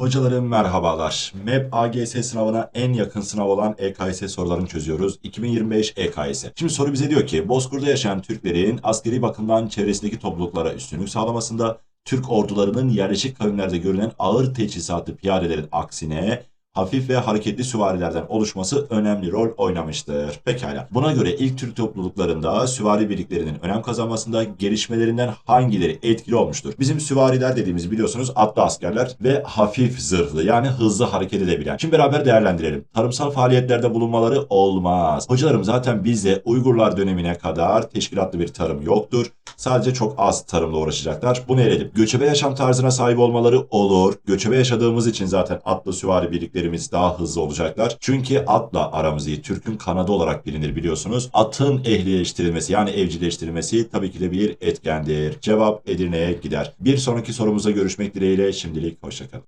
Hocalarım merhabalar. MEP AGS sınavına en yakın sınav olan EKS sorularını çözüyoruz. 2025 EKS. Şimdi soru bize diyor ki Bozkur'da yaşayan Türklerin askeri bakımdan çevresindeki topluluklara üstünlük sağlamasında Türk ordularının yerleşik kavimlerde görülen ağır teçhizatlı piyadelerin aksine hafif ve hareketli süvarilerden oluşması önemli rol oynamıştır. Pekala. Buna göre ilk Türk topluluklarında süvari birliklerinin önem kazanmasında gelişmelerinden hangileri etkili olmuştur? Bizim süvariler dediğimiz biliyorsunuz atlı askerler ve hafif zırhlı yani hızlı hareket edebilen. Şimdi beraber değerlendirelim. Tarımsal faaliyetlerde bulunmaları olmaz. Hocalarım zaten bizde Uygurlar dönemine kadar teşkilatlı bir tarım yoktur. Sadece çok az tarımla uğraşacaklar. Bunu eledim. Göçebe yaşam tarzına sahip olmaları olur. Göçebe yaşadığımız için zaten atlı süvari birliklerimiz daha hızlı olacaklar. Çünkü atla aramız iyi. Türk'ün kanadı olarak bilinir biliyorsunuz. Atın ehlileştirilmesi yani evcilleştirilmesi tabii ki de bir etkendir. Cevap Edirne'ye gider. Bir sonraki sorumuza görüşmek dileğiyle şimdilik hoşçakalın.